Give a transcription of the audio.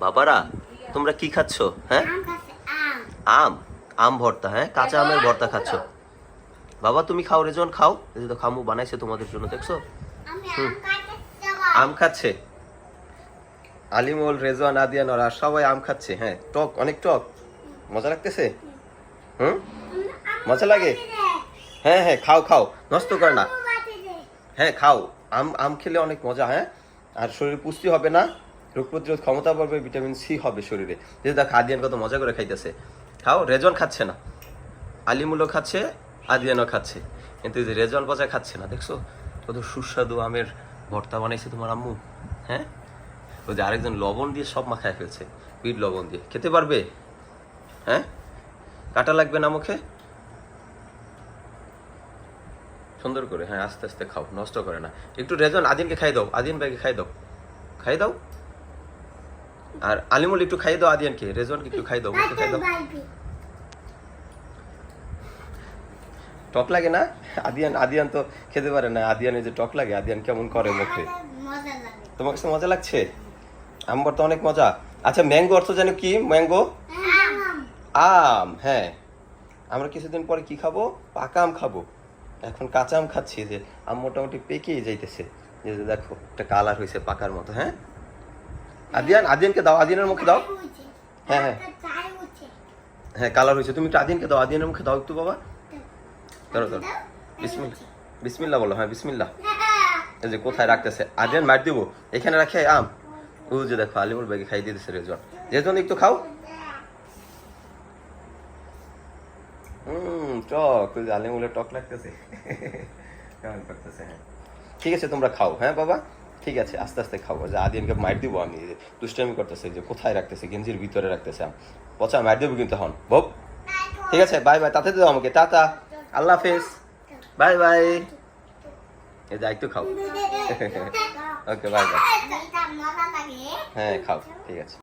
বাবারা তোমরা কি খাচ্ছ হ্যাঁ? আম আম। ভর্তা হ্যাঁ? কাঁচা আমের ভর্তা খাচ্ছ? বাবা তুমি খাও রেজন খাও। এই তো খামু বানাইছে তোমাদের জন্য দেখছ? হুম। আম খাচ্ছে। আলিমুল রেজওয়ান আদিয়ান ওরা সবাই আম খাচ্ছে হ্যাঁ? টক অনেক টক। মজা লাগতেছে? হুম? মজা লাগে? হ্যাঁ হ্যাঁ খাও খাও। নষ্ট করে না। হ্যাঁ খাও। আম আম খেলে অনেক মজা হ্যাঁ? আর শরীর পুষ্টি হবে না? রোগ প্রতিরোধ ক্ষমতা বাড়বে, ভিটামিন সি হবে শরীরে। যেহেতু দেখো আদিয়ান কত মজা করে খাইতেছে। খাও রেজন খাচ্ছে না। আলিমুলও খাচ্ছে, আদিয়ানও খাচ্ছে। কিন্তু যে রেজন পচা খাচ্ছে না, দেখছ? কত সুস্বাদু আমের ভর্তা বানাইছে তোমার আম্মু হ্যাঁ? ওই যে আরেকজন লবণ দিয়ে সব মাখায় ফেলছে, বিট লবণ দিয়ে। খেতে পারবে? হ্যাঁ? কাটা লাগবে না মুখে? সুন্দর করে হ্যাঁ আস্তে আস্তে খাও, নষ্ট করে না। একটু রেজন আদিনকে খাই দাও, আদিন ভাইকে খাই দাও। খাই দাও? আর আলিমুল একটু খাই দাও আদিয়ানকে রেজনকে একটু খাই দাও মুখে খাই দাও। টক লাগে না? আদিয়ান আদিয়ান তো খেতে পারে না, আদিয়ানের যে টক লাগে, আদিয়ান কেমন করে মুখে? তোমার কাছে মজা লাগছে? আম্বর তো অনেক মজা। আচ্ছা ম্যাঙ্গো অর্থ জানো কি? ম্যাঙ্গো? আম আম হ্যাঁ। আমরা কিছুদিন পরে কি খাব? পাকা আম খাব। এখন কাঁচা আম খাচ্ছি যে আম মোটামুটি পেকেই যাইতেছে। যে দেখো, একটা কালার হয়েছে পাকার মতো হ্যাঁ? আদিয়ান আদিয়ানকে দাও আদিয়ানের মুখে দাও। হ্যাঁ, হ্যাঁ। হ্যাঁ কালার হয়েছে। তুমি একটু আদিয়ানকে দাও আদিয়ানের মুখে দাও একটু বাবা। ধরো ধরো। বিসমিল্লা বিসমিল্লা বলো হ্যাঁ বিসমিল্লা। এই যে কোথায় রাখতেছে? আদিয়ান মার দিব। এখানে রাখে আম। ও যে দেখো আলিমুর ব্যাগে খাই দিয়ে দিচ্ছে রেজন রেজন একটু খাও। হুম টক ওই যে আলিমুলের টক লাগতেছে। কেমন করতেছে হ্যাঁ। ঠিক আছে তোমরা খাও। হ্যাঁ বাবা? ঠিক আছে আস্তে আস্তে খাব। যে আদি আমাকে মার দিব আমি দুষ্টামি করতেছে যে কোথায় রাখতেছে গেঞ্জির ভিতরে রাখতেছে। পচা মার দেবো কিন্তু হন ভোপ ঠিক আছে বাই বাই তাতে দাও আমাকে টাটা। আল্লাহ হাফেজ। Bye bye. এ যা একটু খাও। Okay bye bye. হ্যাঁ খাও ঠিক আছে।